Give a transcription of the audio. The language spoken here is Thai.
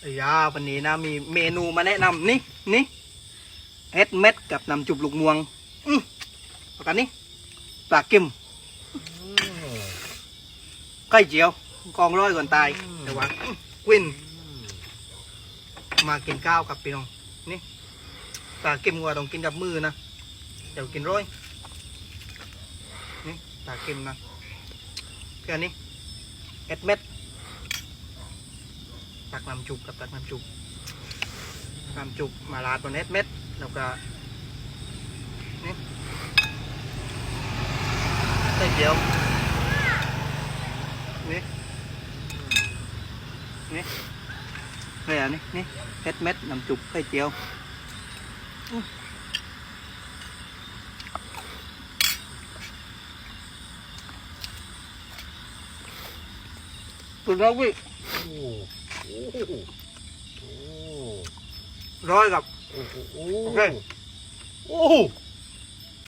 เอ้ยาวันนี้นะมีเมนูมาแนะนำนี่นี่เอ็ดเม็ดกับน้ำจุบลูกม่วงอืมประกันนี้ปลาเค็มไข่เจียวกองร้อยก่อนตายแต่ว่าอื้อควินมากินข้าวกับพี่น้องนี่ปลาเค็มกว่าต้องกินกับมือนะเดี๋ยวกินร้อยนี่ปลาเค็มนะแค่นี้เอ็ดเม็ด ตักน้ำจุกกับตักน้ำจุกน้ำจุกมาลาดบนเน็ตเม็ดแล้วก็นี่ไส้เจียวนี่นี่นี่อะนี่นี่เม็ดเม็ดน้ำจุกไส้เจียวสุดแล้ววิโอ้โหโอ้โห ร้อยกับโอ้โอเคโอ้